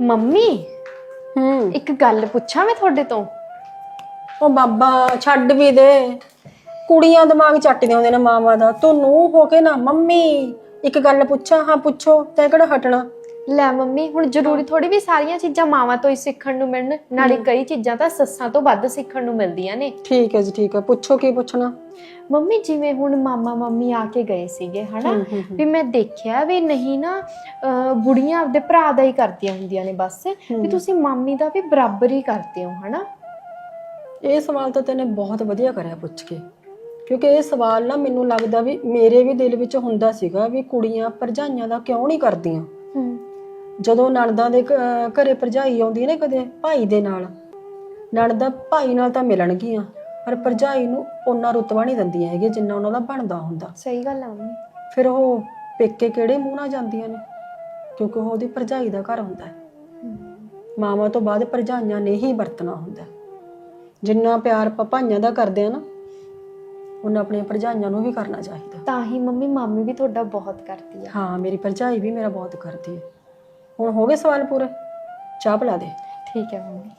Mummy ਹੂੰ। ਇੱਕ ਗੱਲ ਪੁੱਛਾਂ ਮੈਂ ਤੁਹਾਡੇ ਤੋਂ? ਉਹ ਬਾਬਾ ਛੱਡ ਵੀ ਦੇ। ਕੁੜੀਆਂ ਦਿਮਾਗ ਚੱਟਦੀਆਂ ਹੁੰਦੀਆਂ ਨੇ ਮਾਵਾਂ ਦਾ। ਤੂੰ ਨੂੰ ਹੋ ਕੇ ਨਾ ਮੰਮੀ ਇੱਕ ਗੱਲ ਪੁੱਛਾਂ? ਹਾਂ ਪੁੱਛੋ ਤੈਂ ਕਿਹੜਾ ਹਟਣਾ? ਲੈ ਮੰਮੀ ਹੁਣ ਜ਼ਰੂਰੀ ਥੋੜੀ ਵੀ ਸਾਰੀਆਂ ਚੀਜ਼ਾਂ ਮਾਵਾਂ ਤੋਂ ਹੀ ਸਿੱਖਣ ਨੂੰ ਮਿਲਣ ਨਾਲੇ ਕਈ ਚੀਜ਼ਾਂ ਤਾਂ ਸੱਸਾਂ ਤੋਂ ਵੱਧ ਸਿੱਖਣ ਨੂੰ ਮਿਲਦੀਆਂ ਨੇ। ਠੀਕ ਹੈ ਜੀ ਠੀਕ ਹੈ। ਪੁੱਛੋ ਕੀ ਪੁੱਛਣਾ? ਮੰਮੀ ਜਿਵੇਂ ਹੁਣ ਮਾਮਾ ਮੰਮੀ ਆ ਕੇ ਗਏ ਸੀਗੇ ਹਨਾ? ਵੀ ਮੈਂ ਦੇਖਿਆ ਵੀ ਨਹੀਂ ਨਾ ਅਹ, ਬੁੜੀਆਂ ਆਪਦੇ ਭਰਾ ਦਾ ਹੀ ਕਰਦੀਆਂ ਹੁੰਦੀਆਂ ਨੇ ਬਸ। ਵੀ ਤੁਸੀਂ ਮਾਮੀ ਦਾ ਵੀ ਬਰਾਬਰ ਹੀ ਕਰਦੇ ਹੋ ਹਨਾ? ਇਹ ਸਵਾਲ ਤਾਂ ਤੈਨੇ ਬਹੁਤ ਵਧੀਆ ਕਰਿਆ ਪੁੱਛ ਕੇ। ਕਿਉਂਕਿ ਇਹ ਸਵਾਲ ਨਾ ਮੈਨੂੰ ਲੱਗਦਾ ਵੀ ਮੇਰੇ ਵੀ ਦਿਲ ਵਿੱਚ ਹੁੰਦਾ ਸੀਗਾ ਵੀ ਕੁੜੀਆਂ ਭਰਜਾਈਆਂ ਦਾ ਕਿਉਂ ਨਹੀਂ ਕਰਦੀਆਂ। ਜਦੋਂ ਨਣਦਾਂ ਦੇ ਘ- ਘਰੇ ਭਰਜਾਈ ਆਉਂਦੀ ਹੈ ਨਾ ਕਦੇ ਭਾਈ ਦੇ ਨਾਲ ਨਣਦਾ ਭਾਈ ਨਾਲ ਤਾਂ ਮਿਲਣਗੀਆਂ ਪਰ ਭਰਜਾਈ ਨੂੰ ਉਹਨਾਂ ਰੁਤਬਾ ਨਹੀਂ ਦਿੰਦੀਆਂ ਹੈਗੀਆਂ ਜਿੰਨਾ ਉਹਨਾਂ ਦਾ ਬਣਦਾ ਹੁੰਦਾ। ਸਹੀ ਗੱਲ ਆ ਮੰਮੀ। ਫਿਰ ਉਹ ਪੇਕੇ ਕਿਹੜੇ ਮੂੰਹ ਨਾਲ ਜਾਂਦੀਆਂ ਨੇ? ਕਿਉਂਕਿ ਉਹ ਉਹਦੀ ਭਰਜਾਈ ਦਾ ਘਰ ਹੁੰਦਾ ਹੈ। ਮਾਵਾਂ ਤੋਂ ਬਾਅਦ ਭਰਜਾਈਆਂ ਨੇ ਹੀ ਵਰਤਣਾ ਹੁੰਦਾ ਹੈ। ਜਿੰਨਾ ਪਿਆਰ ਆਪਾਂ ਭਾਈਆਂ ਦਾ ਕਰਦੇ ਆ ਨਾ ਉਹਨਾਂ ਆਪਣੀਆਂ ਭਰਜਾਈਆਂ ਨੂੰ ਵੀ ਕਰਨਾ ਚਾਹੀਦਾ। ਤਾਂ ਹੀ ਮੰਮੀ ਮਾਮੀ ਵੀ ਤੁਹਾਡਾ ਬਹੁਤ ਕਰਦੀ ਆ। ਹਾਂ ਮੇਰੀ ਭਰਜਾਈ ਵੀ ਮੇਰਾ ਬਹੁਤ ਕਰਦੀ ਹੈ। ਹੁਣ ਹੋ ਗਏ ਸਵਾਲ ਪੂਰੇ? ਚਾਹ ਪਿਲਾ ਦੇ। ਠੀਕ ਹੈ ਮੰਮੀ।